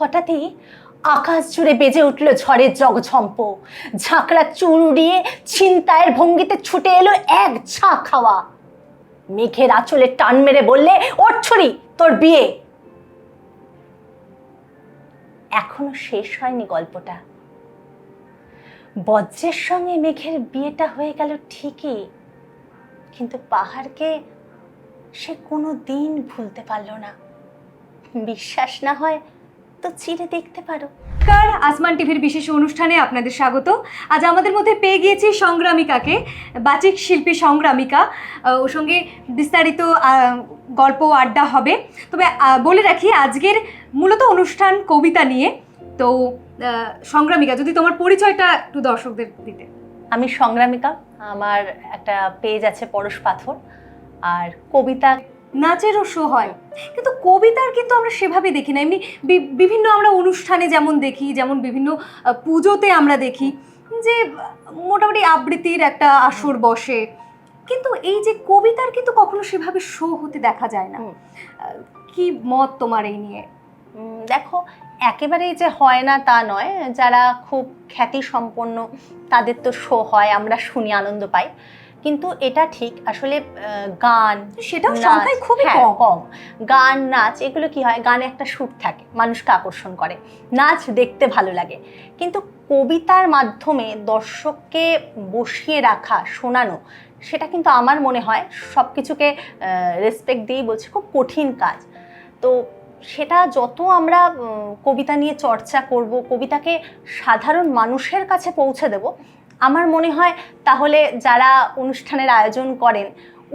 হঠাৎই আকাশ জুড়ে বেজে উঠল ঝড়ের জগঝম্প। ঝাঁকড়া চুল উড়িয়ে ছিনতায়ের ভঙ্গিতে ছুটে এলো এক ঝাঁ খাওয়া মেঘের আঁচলে টান মেরে বললে ওর ছড়ি তোর বিয়ে। এখনও শেষ হয়নি গল্পটা। বজ্রের সঙ্গে মেঘের বিয়েটা হয়ে গেল ঠিকই, কিন্তু পাহাড়কে সে কোনো দিন ভুলতে পারল না। বিশ্বাস না হয় তো চিরে দেখতে পারো। নমস্কার আসমান টিভির বিশেষ অনুষ্ঠানে আপনাদের স্বাগত। আজ আমাদের মধ্যে পেয়ে গিয়েছি সংগ্রামিকাকে বাচিক শিল্পী সংগ্রামিকা। ওর সঙ্গে বিস্তারিত গল্প আড্ডা হবে। তবে বলে রাখি আজকের মূলত অনুষ্ঠান কবিতা নিয়ে। তো সংগ্রামিকা যদি তোমার পরিচয়টা একটু দর্শকদের দিতে। আমি সংগ্রামিকা আমার একটা পেজ আছে পরশ পাথর। আর কবিতা নাচেরও শো হয়। কিন্তু কবিতার কিন্তু আমরা সেভাবে দেখি না। এমনি বিভিন্ন আমরা অনুষ্ঠানে যেমন দেখি যেমন বিভিন্ন পুজোতে আমরা দেখি যে মোটামুটি আবৃত্তির একটা আসর বসে। কিন্তু এই যে কবিতার কিন্তু কখনো সেভাবে শো হতে দেখা যায় না। কি মত তোমার এই নিয়ে? দেখো একেবারেই যে হয় না তা নয়। যারা খুব খ্যাতি সম্পন্ন তাদের তো শো হয় আমরা শুনি আনন্দ পাই। কিন্তু এটা ঠিক আসলে গান সেটাও সংখ্যায় খুবই হ্যাঁ, কম। কম। গান নাচ এগুলো কি হয়? গানে একটা সুর থাকে মানুষকে আকর্ষণ করে। নাচ দেখতে ভালো লাগে। কিন্তু কবিতার মাধ্যমে দর্শককে বসিয়ে রাখা শোনানো সেটা কিন্তু আমার মনে হয় সব কিছুকে রেসপেক্ট দিয়েই বলছি খুব কঠিন কাজ। তো সেটা যত আমরা কবিতা নিয়ে চর্চা করব কবিতাকে সাধারণ মানুষের কাছে পৌঁছে দেব আমার মনে হয় তাহলে যারা অনুষ্ঠানের আয়োজন করেন,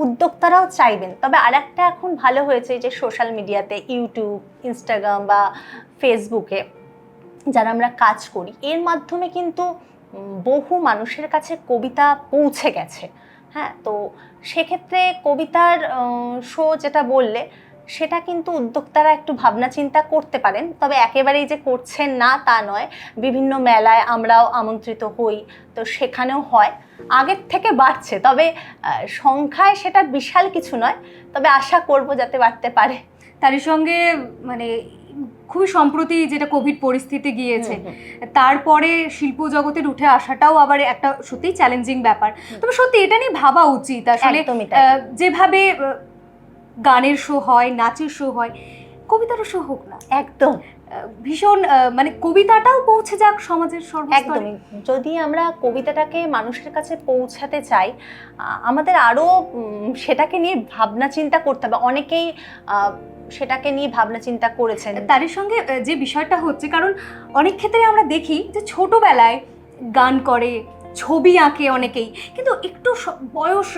উদ্যোক্তারাও চাইবেন। তবে আরেকটা এখন ভালো হয়েছে যে সোশ্যাল মিডিয়াতে ইউটিউব ইনস্টাগ্রাম বা ফেসবুকে যারা আমরা কাজ করি, এর মাধ্যমে কিন্তু বহু মানুষের কাছে কবিতা পৌঁছে গেছে। হ্যাঁ তো সেক্ষেত্রে কবিতার শো যেটা বললে সেটা কিন্তু উদ্যোক্তারা একটু ভাবনা চিন্তা করতে পারেন তবে একেবারেই যে করছেন না তা নয়। বিভিন্ন মেলায় আমরাও আমন্ত্রিত হই তো সেখানেও হয়। আগের থেকে বাড়ছে তবে সংখ্যায় সেটা বিশাল কিছু নয় তবে আশা করব যাতে বাড়তে পারে। তারই সঙ্গে মানে খুবই সম্প্রতি যেটা কোভিড পরিস্থিতি গিয়েছে তারপরে শিল্প জগতের উঠে আসাটাও আবার একটা সত্যি চ্যালেঞ্জিং ব্যাপার। তবে সত্যি এটা নিয়ে ভাবা উচিত আসলে যেভাবে গানের শো হয় নাচের শো হয় কবিতারও শো হোক না। একদম। ভীষণ মানে কবিতাটাও পৌঁছে যাক সমাজের একদমই। যদি আমরা কবিতাটাকে মানুষের কাছে পৌঁছাতে চাই আমাদের আরও সেটাকে নিয়ে ভাবনা চিন্তা করতে হবে। অনেকেই সেটাকে নিয়ে ভাবনা চিন্তা করেছেন। তারই সঙ্গে যে বিষয়টা হচ্ছে কারণ অনেক ক্ষেত্রে আমরা দেখি যে ছোটবেলায় গান করে ছবি আঁকে অনেকেই। কিন্তু একটু বয়স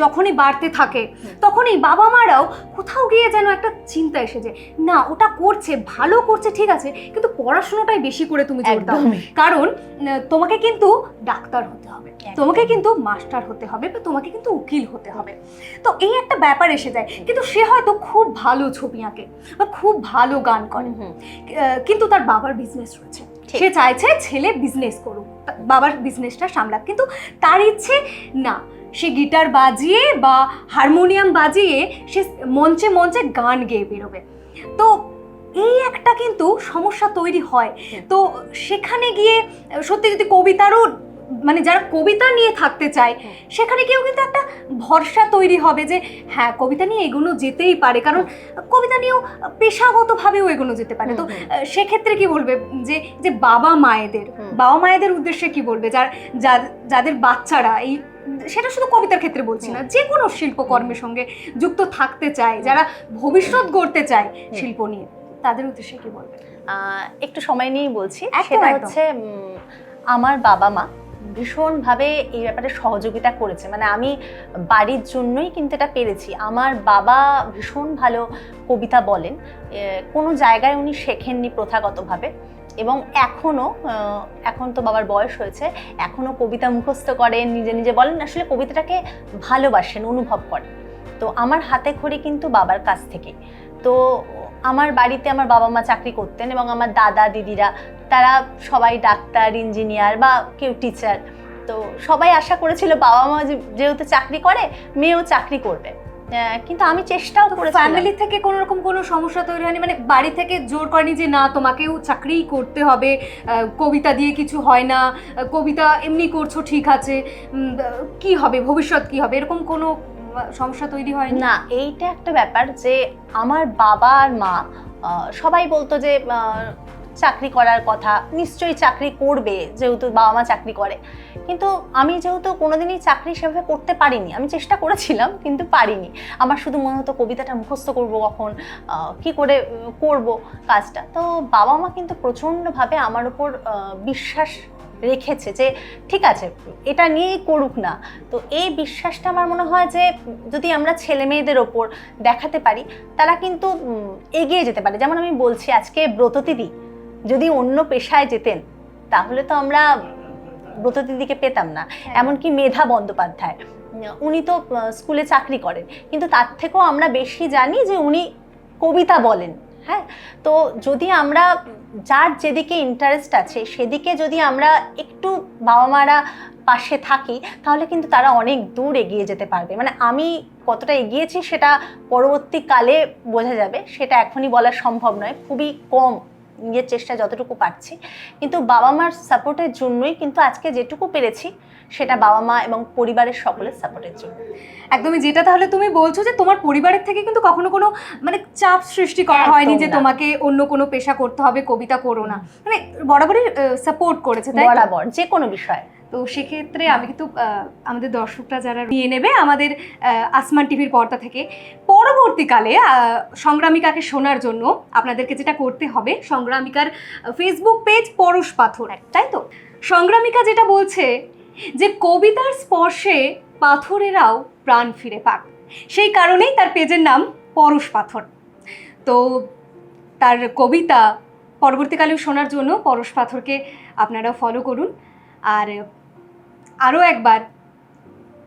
যখনই বাড়তে থাকে হুম। তখনই বাবা মারাও কোথাও গিয়ে যেন একটা চিন্তা এসে যায় না ওটা করছে ভালো করছে ঠিক আছে কিন্তু পড়াশোনাটাই বেশি করে তুমি জোর দাও। কারণ তোমাকে কিন্তু ডাক্তার হতে হবে তোমাকে কিন্তু মাস্টার হতে হবে বা তোমাকে কিন্তু উকিল হতে হবে। তো এই একটা ব্যাপার এসে যায় কিন্তু সে হয়তো খুব ভালো ছবি আঁকে বা খুব ভালো গান করে কিন্তু তার বাবার বিজনেস রয়েছে। সে চাইছে ছেলে বিজনেস করুক বাবার বিজনেসটা সামলাক কিন্তু তার ইচ্ছে না সে গিটার বাজিয়ে বা হারমোনিয়াম বাজিয়ে সে মঞ্চে মঞ্চে গান গেয়ে বেরোবে। তো এই একটা কিন্তু সমস্যা তৈরি হয়। তো সেখানে গিয়ে সত্যি যদি কবিতারও মানে যারা কবিতা নিয়ে থাকতে চায় সেখানে কেউ কিন্তু একটা ভরসা তৈরি হবে যে হ্যাঁ কবিতা নিয়ে এগোনো যেতেই পারে। কারণ কবিতা নিয়েও পেশাগতভাবেও এগোনো যেতে পারে। তো সেক্ষেত্রে কি বলবে যে যে বাবা মায়েদের বাবা মায়েদের উদ্দেশ্যে কি বলবে? যার- যাদের বাচ্চারা এই সেটা শুধু কবিতার ক্ষেত্রে বলছি না যে কোনো শিল্পকর্মের সঙ্গে যুক্ত থাকতে চায় যারা ভবিষ্যৎ গড়তে চায় শিল্প নিয়ে তাদের উদ্দেশ্যে কি বলবে একটু সময় নিয়েই বলছি সেটা হচ্ছে আমার বাবা মা ভীষণভাবে এই ব্যাপারে সহযোগিতা করেছে মানে আমি বাড়ির জন্যই কিন্তু এটা পেরেছি। আমার বাবা ভীষণ ভালো কবিতা বলেন কোনো জায়গায় উনি শেখেননি প্রথাগতভাবে। এবং এখনও এখন তো বাবার বয়স হয়েছে এখনও কবিতা মুখস্থ করেন, নিজে নিজে বলেন, আসলে কবিতাটাকে ভালোবাসেন, অনুভব করেন। তো আমার হাতে খড়ি কিন্তু বাবার কাছ থেকে। তো আমার বাড়িতে আমার বাবা মা চাকরি করতেন এবং আমার দাদা, দিদিরা, তারা সবাই ডাক্তার, ইঞ্জিনিয়ার বা কেউ টিচার। তো সবাই আশা করেছিল বাবা মা যেহেতু চাকরি করে, মেয়েও চাকরি করবে। কিন্তু আমি চেষ্টাও করেছি ফ্যামিলি থেকে কোনো রকম কোনো সমস্যা তৈরি হয়নি। মানে বাড়ি থেকে জোর করেনি যে না তোমাকেও চাকরিই করতে হবে। কবিতা দিয়ে কিছু হয় না। কবিতা এমনি করছ ঠিক আছে। কি হবে? ভবিষ্যৎ কি হবে? এরকম কোনো সমস্যা তৈরি হয় না এইটা একটা ব্যাপার যে আমার বাবা আর মা সবাই বলতো যে চাকরি করার কথা, নিশ্চয়ই চাকরি করবে যেহেতু বাবা মা চাকরি করে। কিন্তু আমি যেহেতু কোনোদিনই চাকরি সেভাবে করতে পারিনি, আমি চেষ্টা করেছিলাম কিন্তু পারিনি। আমার শুধু মনে হতো কবিতাটা মুখস্থ করব কখন কি করে করব কাজটা। তো বাবা মা কিন্তু প্রচণ্ডভাবে আমার উপর বিশ্বাস রেখেছে যে, ঠিক আছে, এটা নিয়েই করুক না। তো এই বিশ্বাসটা আমার মনে হয় যে, যদি আমরা ছেলে মেয়েদের ওপর দেখাতে পারি, তারা কিন্তু এগিয়ে যেতে পারে। যেমন আমি বলছি, আজকে ব্রততিদি যদি অন্য পেশায় যেতেন তাহলে তো আমরা ব্রততিদিকে পেতাম না। এমনকি মেধা বন্দ্যোপাধ্যায় উনি তো স্কুলে চাকরি করেন। কিন্তু তার থেকেও আমরা বেশি জানি যে উনি কবিতা বলেন হ্যাঁ? তো যদি আমরা যার যেদিকে ইন্টারেস্ট আছে সেদিকে যদি আমরা একটু বাবা মারা পাশে থাকি তাহলে কিন্তু তারা অনেক দূর এগিয়ে যেতে পারবে। মানে আমি কতটা এগিয়েছি সেটা পরবর্তীকালে বোঝা যাবে। সেটা এখনই বলা সম্ভব নয়। খুবই কম নিজের চেষ্টা যতটুকু পারছি। কিন্তু বাবা মার সাপোর্টের জন্যই কিন্তু আজকে যেটুকু পেরেছি সেটা বাবা মা এবং পরিবারের সকলের সাপোর্টের জন্য। একদমই যেটা তাহলে তুমি বলছো যে তোমার পরিবারের থেকে কিন্তু কখনো কোনো মানে চাপ সৃষ্টি করা হয়নি যে তোমাকে অন্য কোনো পেশা করতে হবে কবিতা করো না। মানে বরাবরই সাপোর্ট করেছে তাই বরাবর যে কোনো বিষয়। তো সেক্ষেত্রে আমি কিন্তু আমাদের দর্শকরা যারা নিয়ে নেবে আমাদের আসমান টিভির পর্দা থেকে, পরবর্তীকালে সংগ্রামিকাকে শোনার জন্য আপনাদেরকে যেটা করতে হবে সংগ্রামিকার ফেসবুক পেজ পরশ পাথর, তাই তো? সংগ্রামিকা যেটা বলছে যে কবিতার স্পর্শে পাথরেরাও প্রাণ ফিরে পাক। সেই কারণেই তার পেজের নাম পরশ পাথর। তো তার কবিতা পরবর্তীকালেও শোনার জন্য পরশ পাথরকে আপনারা ফলো করুন। আর আরও একবার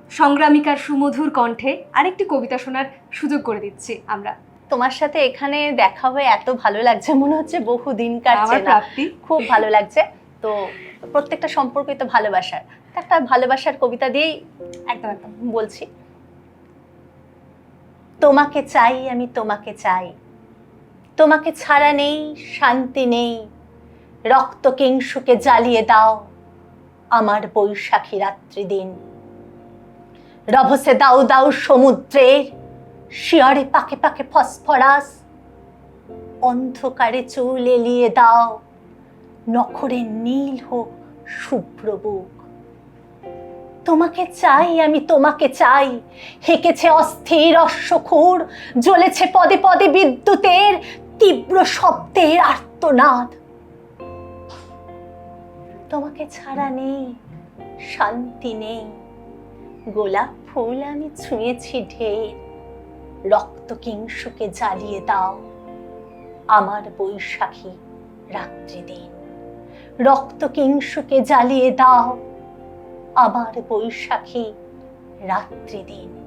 সংগ্রামিকার সুমধুর কণ্ঠে আরেকটি কবিতা শোনার সুযোগ করে দিচ্ছি আমরা। তোমার সাথে এখানে দেখা হয়ে এত ভালো লাগছে মনে হচ্ছে বহু দিন কাটছে না। খুব ভালো লাগছে। তো প্রত্যেকটা সম্পর্কই তো ভালোবাসার। একটা ভালোবাসার কবিতা দিয়েই একদম একদম। বলছি। তোমাকে চাই আমি তোমাকে চাই। তোমাকে ছাড়া নেই শান্তি নেই। রক্ত কিংসুকে জ্বালিয়ে দাও। আমার বৈশাখী রাত্রি দিন রভসে দাও দাও সমুদ্রের শিয়রে পাকে পাকে ফসফরাস। অন্ধকারে চুল এলিয়ে দাও, নখরে নীল হোক শুভ্র বুক। তোমাকে চাই, আমি তোমাকে চাই, হেঁকেছে অস্থির অশ্বখুর, জ্বলেছে পদে পদে বিদ্যুতের, তীব্র শব্দের আর্তনাদ। তোমাকে ছাড়া নেই, শান্তি নেই। গোলাপ ফুল আমি ছুঁয়েছি ঢের, রক্ত কিংসুকে জ্বালিয়ে দাও। আমার বৈশাখী রাত্রি দিন, রক্ত কিংসুকে জ্বালিয়ে দাও। আমার বৈশাখী রাত্রি দিন।